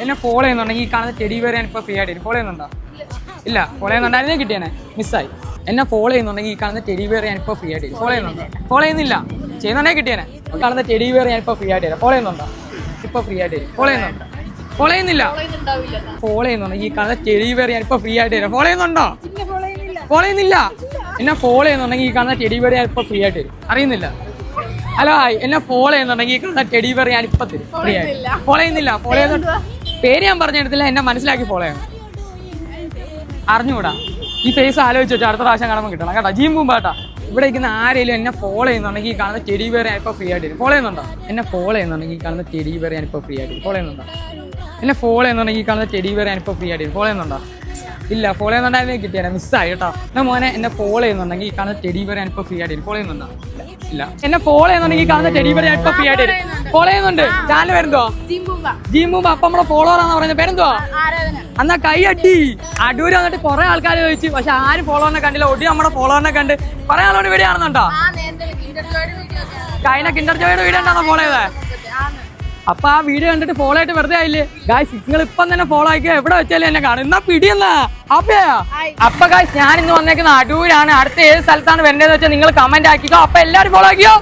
എന്നെ ഫോളോ ചെയ്യുന്നുണ്ടെങ്കിൽ ഈ കാണുന്ന ചെടി വരെ ഇപ്പോൾ ഫ്രീ ആയിട്ട് ഫോളോ ചെയ്യുന്നുണ്ടോ? ഇല്ല. ഫോളോ ചെയ്യുന്നുണ്ടായിരുന്നേ കിട്ടിയേനെ. മിസ്സായി എന്നെ ഫോളോ ചെയ്യുന്നുണ്ടെങ്കിൽ ഈ കാണുന്ന ടെഡി വേറെ ഞാൻ ഇപ്പോൾ ഫ്രീ ആയിട്ട് ഫോളോ ചെയ്യുന്നുണ്ടോ? ഫോളോ ചെയ്യുന്നില്ല. ചെയ്യുന്നുണ്ടെങ്കിൽ കിട്ടിയേനെ. ഈ കാണുന്ന ടെഡി വേറെ ഞാൻ ഇപ്പോൾ ഫ്രീ ആയിട്ട് ഫോളോ ചെയ്യുന്നുണ്ടോ? ഇപ്പോൾ ഫ്രീ ആയിട്ട് ഫോളോ ചെയ്യുന്നുണ്ടോ? ഫോളോ ചെയ്യുന്നില്ല. ഫോളോ ചെയ്യുന്നുണ്ടെങ്കിൽ ഈ കാണുന്ന ടെഡി വേറെ ഞാൻ ഇപ്പോൾ ഫ്രീ ആയിട്ട് തരാം. ഫോളോ ചെയ്യുന്നുണ്ടോ? ഫോളോ ചെയ്യുന്നില്ല. എന്നെ ഫോളോ ചെയ്യുന്നുണ്ടെങ്കിൽ ഈ കാണുന്ന ടെഡി വേറെ ഞാൻ ഇപ്പോൾ ഫ്രീ ആയിട്ട് തരും. അറിയുന്നില്ല? ഹലോ ഹായ് എന്നെ ഫോളോ ചെയ്യുന്നുണ്ടെങ്കിൽ ഈ കാണുന്ന ടെഡി വേറെ ഞാൻ ഇപ്പോൾ തരും. ഫ്രീ ആയിട്ട്. ഫോളോ ചെയ്യുന്നില്ല. ഫോളോ ചെയ്യുന്ന പേര് ഞാൻ പറഞ്ഞെടുത്തില്ല എന്നെ മനസ്സിലാക്കി ഫോളോ ചെയ്യണം അറിഞ്ഞുകൂടാ? ഈ ഫേസ് ആലോചിച്ച് വെച്ചാൽ അടുത്ത പ്രാവശ്യം കാണുമ്പോൾ കിട്ടണം. കേട്ടോ ജീം പൂമ്പാട്ടാ ഇവിടെ ഇരിക്കുന്ന ആരെങ്കിലും എന്നെ ഫോളോ ചെയ്യുന്നുണ്ടെങ്കിൽ ഈ കാണുന്ന ടെഡി വേറെ ഞാൻ ഇപ്പോൾ ഫ്രീ ആയിട്ട് ഫോളോ ചെയ്യുന്നുണ്ടോ? എന്നെ ഫോളോ ചെയ്യുന്നുണ്ടെങ്കിൽ ഈ കാണുന്ന ടെഡി വേറെ ഞാൻ ഇപ്പോൾ ഫ്രീ ആയിട്ട് ഫോളോ ചെയ്യുന്നുണ്ടോ? എന്നെ ഫോളോ ചെയ്യുന്നുണ്ടെങ്കിൽ ഈ കാണുന്ന ടെഡി വേറെ ഞാൻ ഇപ്പോൾ ഫ്രീ ആയിട്ട് ഫോളോ ചെയ്യുന്നുണ്ടോ? ഇല്ല ഫോളോ ചെയ്യുന്നുണ്ടായിരുന്നേ കിട്ടിയാൽ മിസ്സായി കേട്ടോ. എന്നാ മോനെ എന്നെ ഫോളോ ചെയ്യുന്നുണ്ടെങ്കിൽ ഈ കാണുന്ന ടെഡി വേറെ ഞാൻ ഇപ്പോൾ ഫ്രീ ആയിട്ട് ഫോളോ ചെയ്യുന്നുണ്ടോ? ഇല്ല. എന്നെ ഫോളോ ചെയ്യുന്നുണ്ടെങ്കിൽ ഈ കാണുന്ന ടെഡി ഞാൻ ഇപ്പോൾ ഫ്രീ ആയിട്ട് ഫോളോ ചെയ്യുന്നുണ്ട്. ചാനൽ പേരെന്തോ ജീം അപ്പൊ നമ്മുടെ ഫോളോവർ ആണെന്ന് പറയുന്നത് പേരെന്തോ എന്നാ കൈ അടി അടൂര് വന്നിട്ട് കുറെ ആൾക്കാർ ചോദിച്ചു. പക്ഷെ ആരും ഫോളോവറിനെ കണ്ടില്ല. ഒടി നമ്മുടെ ഫോളോവറിനെ കണ്ട്. കുറെ ആളോട് വീഡിയോ ആണെന്നുണ്ടോ കഴിഞ്ഞ കിൻഡർ ജോയുടെ വീഡിയോ ഉണ്ടാണോ ഫോളോ ചെയ്തേ? അപ്പൊ ആ വീഡിയോ കണ്ടിട്ട് ഫോളോ ആയിട്ട് വെറുതെ ആയില്ലേ? ഗായ്സ് നിങ്ങൾ ഇപ്പം തന്നെ ഫോളോ ആക്കിയോ എവിടെ വെച്ചാലും എന്നെ കാണും. എന്നാ പിടിയെന്നാ അപ്പയാ അപ്പൊ. ഗായ്സ് ഞാൻ ഇന്ന് വന്നേക്കുന്ന അടൂരാണ്. അടുത്ത ഏത് സ്ഥലത്താണ് വരേണ്ടതെന്ന് വെച്ചാൽ നിങ്ങൾ കമന്റ് ആക്കിക്കോ. അപ്പൊ എല്ലാരും ഫോളോ ആക്കിയോ?